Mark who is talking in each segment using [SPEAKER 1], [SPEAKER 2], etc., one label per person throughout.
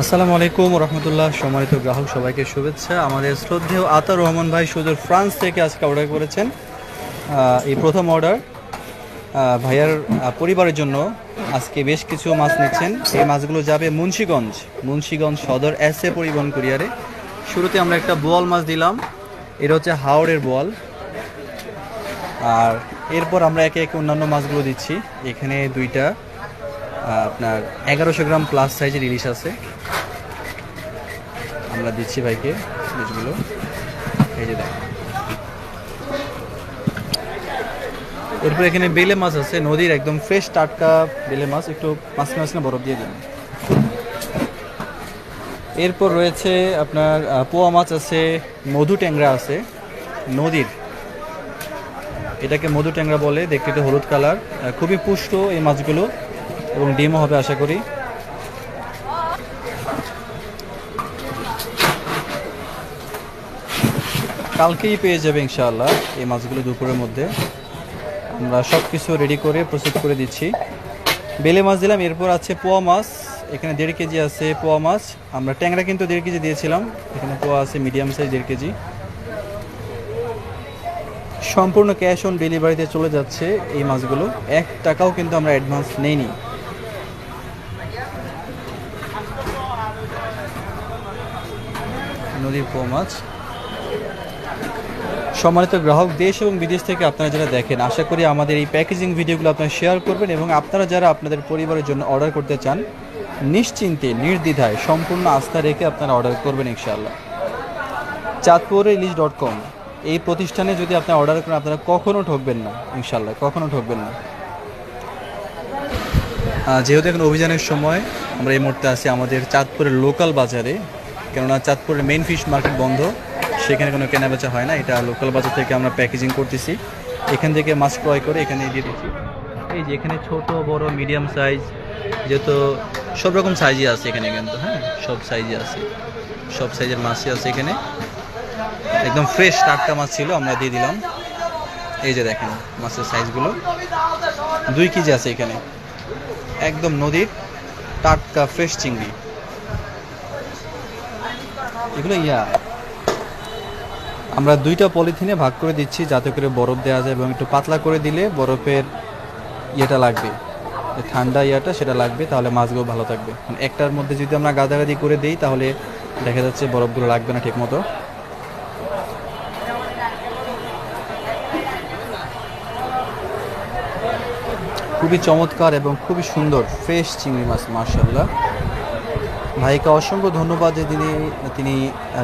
[SPEAKER 1] আসসালামু আলাইকুম রহমতুল্লাহ। সম্মানিত গ্রাহক সবাইকে শুভেচ্ছা। আমাদের শ্রদ্ধেয় আতার রহমান ভাই সুদূর ফ্রান্স থেকে আজকে অর্ডার করেছেন। এই প্রথম অর্ডার। ভাইয়ার পরিবারের জন্য আজকে বেশ কিছু মাছ নিচ্ছেন। এই মাছগুলো যাবে মুন্সীগঞ্জ। মুন্সীগঞ্জ সদর এস এ পরিবহন কুরিয়ারে। শুরুতে আমরা একটা বোয়াল মাছ দিলাম। এটা হচ্ছে হাওড়ের বোয়াল। আর এরপর আমরা একে একে অন্যান্য মাছগুলো দিচ্ছি। এখানে দুইটা আপনার এগারোশো গ্রাম প্লাস সাইজের ইলিশ আছে। আমরা দিচ্ছি ভাইকে ইলিশগুলো। এই যে দেখেন। এরপর এখানে বেলে মাছ আছে, নদীর একদম ফ্রেশ টাটকা বেলে মাছ। একটু মাঝখানে মাঝখানে বরফ দিয়ে দিন। এরপর রয়েছে আপনার পোয়া মাছ আছে, মধু ট্যাংরা আছে, নদীর। এটাকে মধু ট্যাংরা বলে, দেখতে একটু হলুদ কালার। খুবই পুষ্ট এই মাছগুলো এবং ডিমও হবে আশা করি। কালকেই পেয়ে যাবে ইনশাআল্লাহ এই মাছগুলো দুপুরের মধ্যে। আমরা সব কিছু রেডি করে প্রস্তুত করে দিচ্ছি। বেলে মাছ দিলাম, এরপর আছে পোয়া মাছ। এখানে দেড় কেজি আছে পোয়া মাছ। আমরা ট্যাংরা কিন্তু দেড় কেজি দিয়েছিলাম। এখানে পোয়া আছে মিডিয়াম সাইজ দেড় কেজি। সম্পূর্ণ ক্যাশ অন ডেলিভারিতে চলে যাচ্ছে এই মাছগুলো। এক টাকাও কিন্তু আমরা অ্যাডভান্স নেইনি। নদীর পোয়া মাছ। সম্মানিত গ্রাহক, দেশ এবং বিদেশ থেকে আপনারা যারা দেখেন, আশা করি আমাদের এই প্যাকেজিং ভিডিওগুলো আপনারা শেয়ার করবেন এবং আপনারা যারা আপনাদের পরিবারের জন্য অর্ডার করতে চান, নিশ্চিন্তে, নির্দ্বিধায়, সম্পূর্ণ আস্থা রেখে আপনারা অর্ডার করবেন ইনশাআল্লাহ। চাঁদপুর ইলিশ ডট কম এই প্রতিষ্ঠানে যদি আপনি অর্ডার করেন, আপনারা কখনো ঠকবেন না ইনশাল্লাহ কখনো ঠকবেন না। যেহেতু এখন অভিযানের সময়, আমরা এই মুহূর্তে আছি আমাদের চাঁদপুরের লোকাল বাজারে। কেননা চাঁদপুরের মেইন ফিশ মার্কেট বন্ধ, সেখানে কোনো কেনাবেচা হয় না, এটা লোকাল বাজার থেকে আমরা প্যাকেজিং করতেছি। এখান থেকে মাছ ক্রয় করে এখানে দিয়ে দিচ্ছি। এই যে এখানে ছোট, বড় মিডিয়াম সাইজ যেহেতু সব রকম সাইজই আছে এখানে কিন্তু হ্যাঁ? সব সাইজই আছে। সব সাইজের মাছই আছে এখানে। একদম ফ্রেশ টাটকা মাছ ছিল, আমরা দিয়ে দিলাম। এই যে দেখেন মাছের সাইজগুলো দুই কেজি আছে এখানে। একদম নদীর টাটকা ফ্রেশ চিংড়ি। এগুলো ইয়া। আমরা দুইটা পলিথিনে ভাগ করে দিচ্ছি, যাতে করে বরফ দেওয়া যায় এবং একটু পাতলা করে দিলে বরফের ইয়েটা লাগবে। ঠান্ডা ইয়াটা সেটা লাগবে, তাহলে মাছগুলো ভালো থাকবে। একটার মধ্যে যদি আমরা গাদাগাদি করে দিই, তাহলে দেখা যাচ্ছে বরফগুলো লাগবে না ঠিক মতো খুবই চমৎকার এবং খুবই সুন্দর ফ্রেশ চিংড়ি মাছ মার্শাল্লাহ ভাইকে অসংখ্য ধন্যবাদ যে তিনি তিনি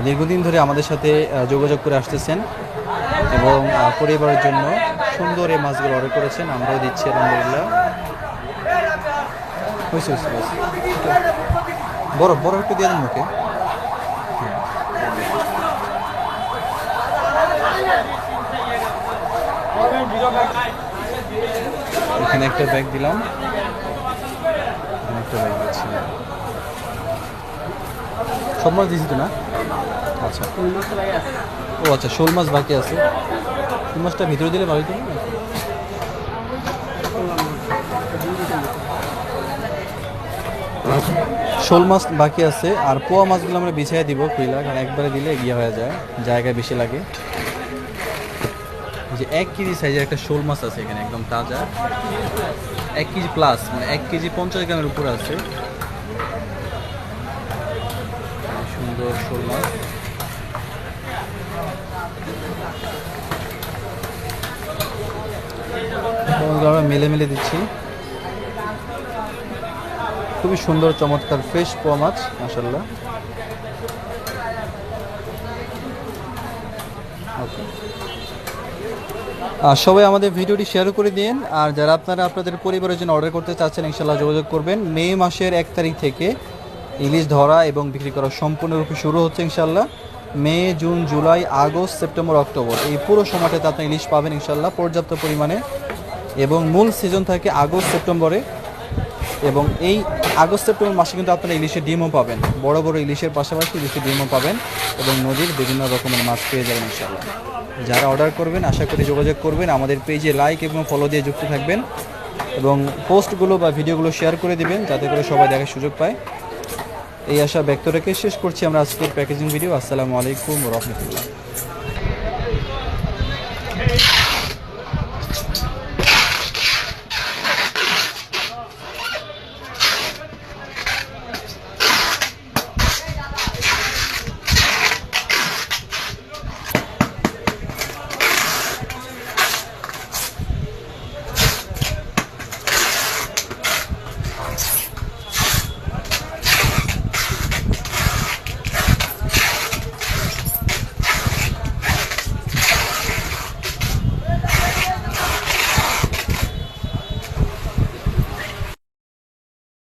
[SPEAKER 1] দীর্ঘদিন ধরে আমাদের সাথে যোগাযোগ করে আসতেছেন এবং পরিবারের জন্য সুন্দর এই মাছগুলো অর্ডার করেছেন। আমরাও দিচ্ছি, আলহামদুলিল্লাহ। বরফ বরফ একটু দিয়ে দিন মুখে। এখানে একটা ব্যাগ দিলাম। একটা ব্যাগ সব মাছ দিয়েছি তো না? আচ্ছা। ও আচ্ছা শোল মাছ বাকি আছে। শোল মাছটা ভিতরে দিলে হতো না? শোল মাছ বাকি আছে। আর পোয়া মাছগুলো আমরা বিছিয়ে দিব কুইলা, কারণ একবারে দিলে গিয়ে হয়ে যায় জায়গায় বেশি লাগে। যে এক কেজি সাইজের একটা শোল মাছ আছে এখানে, একদম তাজা। এক কেজি প্লাস মানে এক কেজি পঞ্চাশ গ্রামের উপরে আছে। সুন্দর শোল মাছ। আমরা মেলে মেলে দিচ্ছি। খুবই সুন্দর, চমৎকার ফ্রেশ পোয়া মাছ মাসাল্লাহ ওকে সবাই আমাদের ভিডিওটি শেয়ার করে দিন। আর যারা আপনারা আপনাদের পরিবারের জন্য অর্ডার করতে চাচ্ছেন ইনশাল্লাহ যোগাযোগ করবেন। মে মাসের এক তারিখ থেকে ইলিশ ধরা এবং বিক্রি করা সম্পূর্ণরূপে শুরু হচ্ছে ইনশাল্লাহ May, June, July, August, September, October. এই পুরো সময়টাতে আপনি ইলিশ পাবেন ইনশাল্লাহ পর্যাপ্ত পরিমাণে। এবং মূল সিজন থাকে আগস্ট, সেপ্টেম্বরে। এবং এই আগস্ট সেপ্টেম্বর মাসে কিন্তু আপনারা ইলিশের ডিমও পাবেন। বড় বড় ইলিশের পাশাপাশি ইলিশের ডিমও পাবেন এবং নদীর বিভিন্ন রকমের মাছ পেয়ে যাবেন ইনশাল্লাহ যারা অর্ডার করবেন, আশা করি যোগাযোগ করবেন, আমাদের পেজে লাইক এবং ফলো দিয়ে যুক্ত থাকবেন এবং পোস্টগুলো বা ভিডিওগুলো শেয়ার করে দিবেন, যাতে করে সবাই দেখার সুযোগ পায়। এই আশা ব্যক্ত রেখে শেষ করছি আমরা আজকের প্যাকেজিং ভিডিও। আসসালামু আলাইকুম রহমতুল্লাহ।